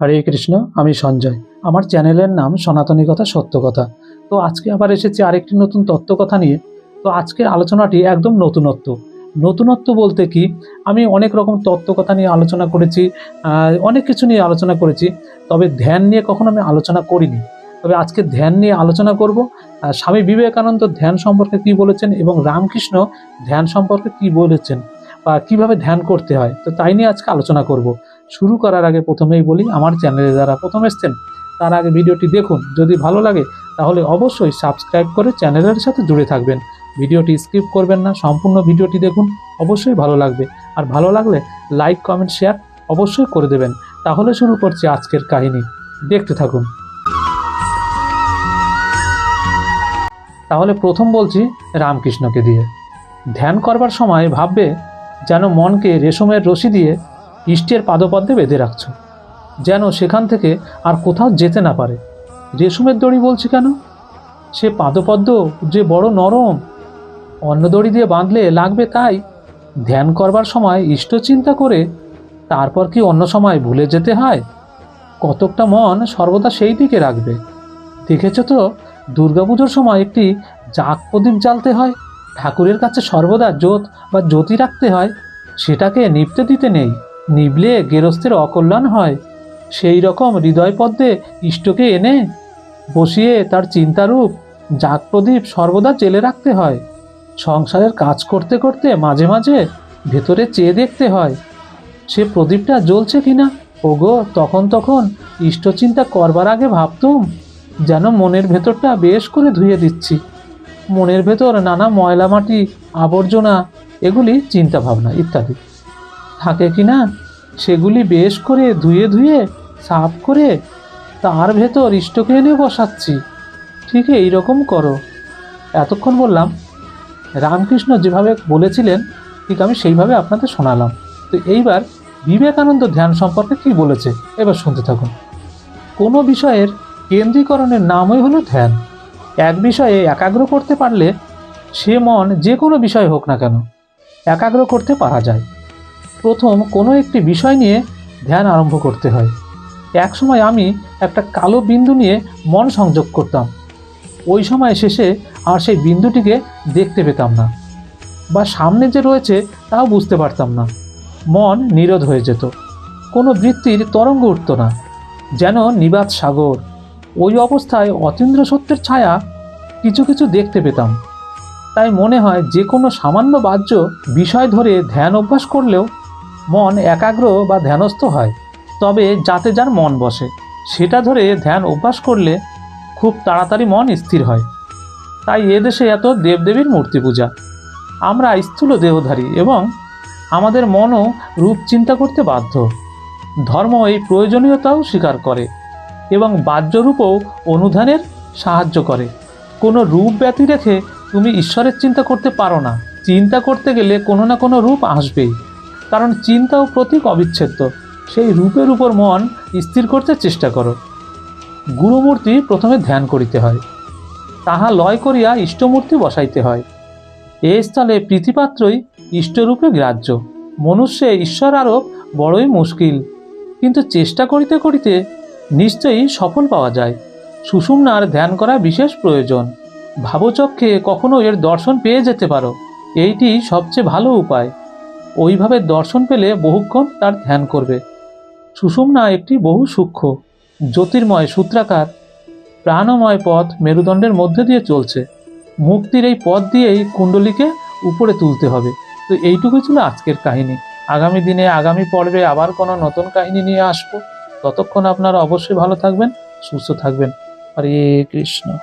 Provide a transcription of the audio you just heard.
হরে কৃষ্ণ, আমি সঞ্জয়। আমার চ্যানেলের নাম সনাতনী কথা, সত্য কথা। তো আজকে আবার এসেছি আরেকটি নতুন তত্ত্ব কথা নিয়ে। তো আজকের আলোচনাটি একদম নতুনত্ব। নতুনত্ব বলতে কি? আমি অনেক রকম তত্ত্ব কথা নিয়ে আলোচনা করেছি অনেক কিছু নিয়ে আলোচনা করেছি, তবে ধ্যান নিয়ে কখনো আমি আলোচনা করিনি। তবে আজকে ধ্যান নিয়ে আলোচনা করব স্বামী বিবেকানন্দ ধ্যান সম্পর্কে কি বলেছেন এবং রামকৃষ্ণ ধ্যান সম্পর্কে কি বলেছেন বা কীভাবে ধ্যান করতে হয়। তো তাই নিয়ে আজকে আলোচনা করব। শুরু করার আগে প্রথমেই বলি, আমার চ্যানেলে যারা প্রথম এসছেন, তার আগে ভিডিওটি দেখুন। যদি ভালো লাগে, তাহলে অবশ্যই সাবস্ক্রাইব করে চ্যানেলের সাথে জুড়ে থাকবেন। ভিডিওটি স্কিপ করবেন না, সম্পূর্ণ ভিডিওটি দেখুন, অবশ্যই ভালো লাগবে। আর ভালো লাগলে লাইক, কমেন্ট, শেয়ার অবশ্যই করে দেবেন। তাহলে শুরু করছি আজকের কাহিনী। দেখতে থাকুন। তাহলে প্রথম বলছি রামকৃষ্ণকে দিয়ে। ধ্যান করবার সময় ভাববে যেন মনকে রেশমের রশি দিয়ে ইষ্টের পাদপদ্মে বেঁধে রাখছ। যেন সেখান থেকে আর কোথাও যেতে না পারে। রেশমের দড়ি বলছি কেন? সে পাদপদ্ম যে বড় নরম, অন্য দড়ি দিয়ে বাঁধলে লাগবে তাই? ধ্যান করবার সময় ইষ্ট চিন্তা করে তারপর কি অন্য সময় ভুলে যেতে হয়? কতকটা মন সর্বদা সেই দিকে রাখবে। দেখেছ তো, দুর্গাপুজোর সময় একটি জাগ প্রদীপ জ্বালতে হয়। ঠাকুরের কাছে সর্বদা জ্যোত বা জ্যোতি রাখতে হয়। সেটাকে নিপতে দিতে নেই। নিবলে গেরস্থের অকল্যাণ হয়। সেই রকম হৃদয়পদ্মে ইষ্টকে এনে বসিয়ে তার চিন্তারূপ জাগ প্রদীপ সর্বদা জেলে রাখতে হয়। সংসারের কাজ করতে করতে মাঝে মাঝে ভেতরে চেয়ে দেখতে হয়, সে প্রদীপটা জ্বলছে কিনা? ওগো, তখন তখন ইষ্টচিন্তা করবার আগে ভাবতুম, যেন মনের ভেতরটা বেশ করে ধুয়ে দিচ্ছি। মনের ভেতর নানা ময়লা মাটি আবর্জনা, এগুলি চিন্তা ভাবনা ইত্যাদি। থাকে কি না সেগুলি বেশ করে ধুয়ে ধুয়ে, সাফ করে তার ভেতর ইষ্টকে এনে বসাচ্ছি। ঠিক এই রকম করো। এতক্ষণ বললাম, রামকৃষ্ণ যেভাবে বলেছিলেন, ঠিক আমি সেইভাবে আপনাদের শোনালাম। তো এইবার বিবেকানন্দ ধ্যান সম্পর্কে কি বলেছে, এবার শুনতে থাকুন। কোনো বিষয়ের কেন্দ্রীকরণের নামই হলো ধ্যান। এক বিষয়ে একাগ্র করতে পারলে সে মন যে কোনো বিষয় হোক না কেন, একাগ্র করতে পারা যায়। প্রথম কোনো একটি বিষয় নিয়ে ধ্যান আরম্ভ করতে হয়। এক সময় আমি একটা কালো বিন্দু নিয়ে মন সংযোগ করতাম। ওই সময় শেষে আর সেই বিন্দুটিকে দেখতে পেতাম না। বা সামনে যে রয়েছে তাও বুঝতে পারতাম না। মন নীরোধ হয়ে যেত। কোনো বৃত্তির তরঙ্গ উঠত না। যেন নিবাত সাগর। ওই অবস্থায় অতীন্দ্র সত্যের ছায়া কিছু কিছু দেখতে পেতাম। তাই মনে হয় যে কোনো সামান্য বাহ্য বিষয় ধরে ধ্যান অভ্যাস করলেও মন একাগ্র বা ধ্যানস্থ হয়, তবে যাতে যার মন বসে, সেটা ধরে ধ্যান অভ্যাস করলে খুব তাড়াতাড়ি মন স্থির হয়। তাই এদেশে এত দেবদেবীর মূর্তি পূজা। আমরা স্থূল দেহধারী এবং আমাদের মনও রূপ চিন্তা করতে বাধ্য। ধর্ম এই প্রয়োজনীয়তাও স্বীকার করে এবং বাহ্যরূপও অনুধানের সাহায্য করে। কোনো রূপ ব্যতি রেখে তুমি ঈশ্বরের চিন্তা করতে পারো না। চিন্তা করতে গেলে কোনো না কোনো রূপ আসবেই। কারণ চিন্তা ও প্রতীক অবিচ্ছেদ্য। সেই রূপের উপর মন স্থির করতে চেষ্টা করো। গুরুমূর্তি প্রথমে ধ্যান করিতে হয়। তাহা লয় করিয়া ইষ্টমূর্তি বসাইতে হয়। এ স্থলে প্রীতিপাত্রই ইষ্টরূপে গ্রাহ্য। মনুষ্যে ঈশ্বর আরোপ বড়ই মুশকিল। কিন্তু চেষ্টা করিতে করিতে নিশ্চয়ই সফল পাওয়া যায়। সুষুম্নার ধ্যান করা বিশেষ প্রয়োজন। ভাবচক্ষে কখনো এর দর্শন পেয়ে যেতে পারো। এইটি সবচেয়ে ভালো উপায়। ওইভাবে দর্শন পেলে বহুক্ষণ তার ধ্যান করবে। সুষুম্না একটি বহু সূক্ষ্ম, জ্যোতির্ময় সূত্রাকার, প্রাণময় পথ মেরুদণ্ডের মধ্যে দিয়ে চলছে। মুক্তির এই পথ দিয়েই কুণ্ডলীকে উপরে তুলতে হবে। তো এইটুকুই ছিল আজকের কাহিনী। আগামী দিনে, আগামী পর্বে আবার কোনো নতুন কাহিনী নিয়ে আসব। ততক্ষণ আপনারা অবশ্যই ভালো থাকবেন, সুস্থ থাকবেন। হরে কৃষ্ণ।